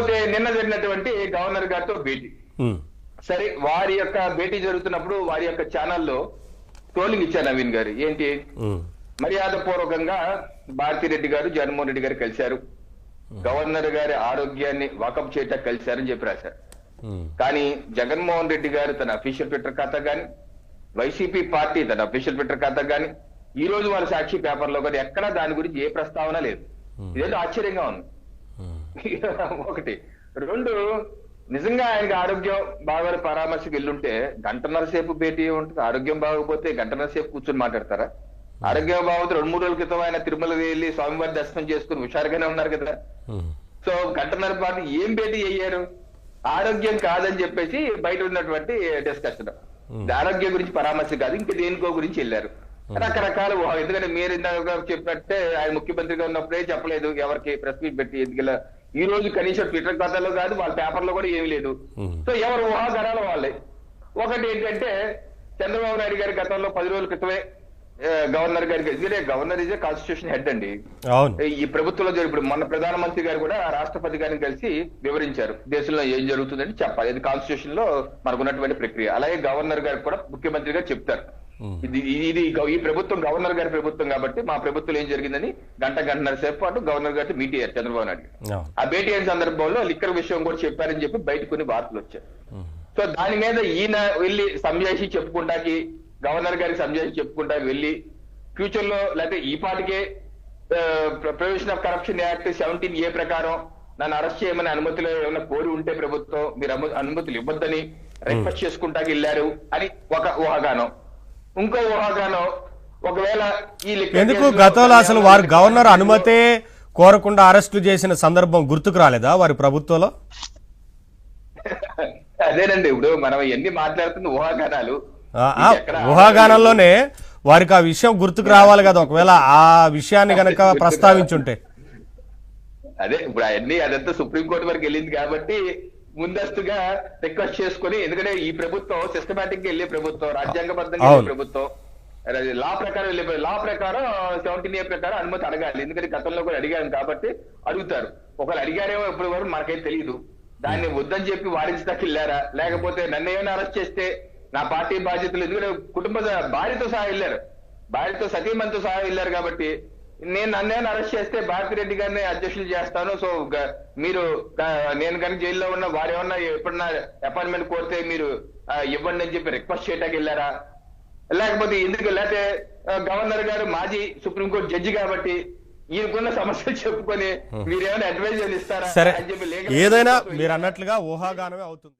ఇకపోతే నిన్న జరిగినటువంటి గవర్నర్ గారితో భేటీ. సరే వారి యొక్క భేటీ జరుగుతున్నప్పుడు వారి యొక్క ఛానల్లో ట్రోలింగ్ ఇచ్చారు నవీన్ గారు. ఏంటి? మర్యాద పూర్వకంగా భారతిరెడ్డి గారు జగన్మోహన్ రెడ్డి గారు కలిశారు. గవర్నర్ గారి ఆరోగ్యాన్ని వాకప్ చేయటం కలిశారని చెప్పి రాశారు. కానీ జగన్మోహన్ రెడ్డి గారు తన అఫీషియల్ ట్విట్టర్ ఖాతా గాని వైసీపీ పార్టీ తన అఫీషియల్ ట్విట్టర్ ఖాతా గాని ఈ రోజు వాళ్ళ సాక్షి పేపర్లో కానీ ఎక్కడా దాని గురించి ఏ ప్రస్తావన లేదు. ఇదేంటో ఆశ్చర్యంగా ఉంది. ఒకటి. రెండు నిజంగా ఆయనకి ఆరోగ్యం బాగా పరామర్శకు వెళ్ళుంటే గంటన్నర సేపు భేటీ ఉంటుంది. ఆరోగ్యం బాగోకపోతే గంటన్నర సేపు కూర్చొని మాట్లాడతారా? ఆరోగ్యం బాగోతే రెండు మూడు రోజుల క్రితం ఆయన తిరుమల వెళ్ళి స్వామివారి దర్శనం చేసుకుని హుషారుగానే ఉన్నారు కదా. ఉమ్, సో గంటన్నర పాటు ఏం భేటీ అయ్యారు? ఆరోగ్యం కాదని చెప్పేసి బయట ఉన్నటువంటి డిస్కషన్ ఆరోగ్యం గురించి పరామర్శ కాదు ఇంకా దేనికో గురించి వెళ్ళారు. రకరకాల ఎందుకంటే మీరు ఇందాక చెప్పినట్టే ఆయన ముఖ్యమంత్రిగా ఉన్నప్పుడే చెప్పలేదు ఎవరికి ప్రెస్ మీట్ పెట్టి ఎందుకు ఈ రోజు కనీసం ట్విట్టర్ ఖాతాలో కాదు వాళ్ళ పేపర్లో కూడా ఏమీ లేదు. సో ఎవరు ఊహాగానాలు వాళ్ళే. ఒకటి ఏంటంటే చంద్రబాబు నాయుడు గారి గతంలో పది రోజుల క్రితమే గవర్నర్ గారికి ఇదే గవర్నర్ ఇదే కాన్స్టిట్యూషన్ హెడ్ అండి. ఈ ప్రభుత్వంలో ఇప్పుడు మన ప్రధానమంత్రి గారు కూడా రాష్ట్రపతి గారిని కలిసి వివరించారు. దేశంలో ఏం జరుగుతుందని చెప్పాలి. ఇది కాన్స్టిట్యూషన్లో మనకు ఉన్నటువంటి ప్రక్రియ. అలాగే గవర్నర్ గారు కూడా ముఖ్యమంత్రి గారు చెప్తారు. ఇది ఇది- ఈ ప్రభుత్వం గవర్నర్ గారి ప్రభుత్వం కాబట్టి మా ప్రభుత్వం ఏం జరిగిందని గంట గంటన్నర సేపు పాటు గవర్నర్ గారితో మీట్ అయ్యారు చంద్రబాబు నాయుడు ఆ భేటీ అయిన సందర్భంలో లిక్కర్ విషయం కూడా చెప్పారని చెప్పి బయట కొన్ని వార్తలు వచ్చాయి. సో దాని మీద ఈయన వెళ్ళి సంజాయిషి చెప్పుకుంటాకి గవర్నర్ గారికి సంజాయిషి చెప్పుకుంటాకి వెళ్ళి ఫ్యూచర్లో లేకపోతే ఈ పాటికే provision of corruption act seventeen A ప్రకారం నన్ను అరెస్ట్ చేయమని అనుమతులు ఏమైనా కోరి ఉంటే ప్రభుత్వం మీరు అను- అనుమతులు ఇవ్వద్దని రిక్వెస్ట్ చేసుకుంటాకి వెళ్ళారు అని ఒక ఊహాగానం. ఇంకో ఊహాగానం ఒకవేళ ఎందుకు గతంలో అసలు వారు గవర్నర్ అనుమతే కోరకుండా అరెస్టు చేసిన సందర్భం గుర్తుకు రాలేదా వారి ప్రభుత్వంలో? అదేనండి ఇప్పుడు మనం ఎన్ని మాట్లాడుతున్న ఊహాగానాలు ఊహాగానంలోనే వారికి ఆ విషయం గుర్తుకు రావాలి కదా ఒకవేళ ఆ విషయాన్ని గనక ప్రస్తావించుంటే. అదే ఇప్పుడు అవన్నీ అదంతా సుప్రీంకోర్టు వరకు వెళ్ళింది కాబట్టి ముందస్తుగా రిక్వెస్ట్ చేసుకుని ఎందుకంటే ఈ ప్రభుత్వం సిస్టమేటిక్గా వెళ్ళే ప్రభుత్వం రాజ్యాంగబద్ధంగా. ప్రభుత్వం. లా ప్రకారం వెళ్ళే లా ప్రకారం సెవెంటీన్ ఏ ప్రకారం అనుమతి అడగాలి. ఎందుకంటే గతంలో కూడా అడిగాను కాబట్టి అడుగుతారు. ఒకవేళ అడిగారేమో ఇప్పుడు వరకు మనకేం తెలియదు దాన్ని వద్దని చెప్పి వారించడానికి వెళ్ళారా? లేకపోతే నన్ను ఏమైనా అరెస్ట్ చేస్తే నా పార్టీ బాధ్యతలు ఎందుకంటే కుటుంబ భార్యతో సహా వెళ్ళారు. భార్యతో సతీమణితో సహా వెళ్ళారు కాబట్టి నేను నన్నేమైనా అరెస్ట్ చేస్తే భారతిరెడ్డి గారిని అధ్యక్షులు చేస్తాను. సో మీరు నేను కనుక జైల్లో ఉన్న వారు ఏమన్నా ఎప్పుడన్నా అపాయింట్మెంట్ కోరితే మీరు ఇవ్వండి అని చెప్పి రిక్వెస్ట్ చేయడానికి వెళ్ళారా? లేకపోతే ఎందుకు లేకపోతే గవర్నర్ గారు మాజీ సుప్రీంకోర్టు జడ్జి కాబట్టి ఈయనకున్న సమస్యలు చెప్పుకొని మీరేమైనా అడ్వైజ్ ఇస్తారా అని చెప్పి ఏదైనా మీరు అన్నట్లుగా ఊహాగానమే అవుతుంది.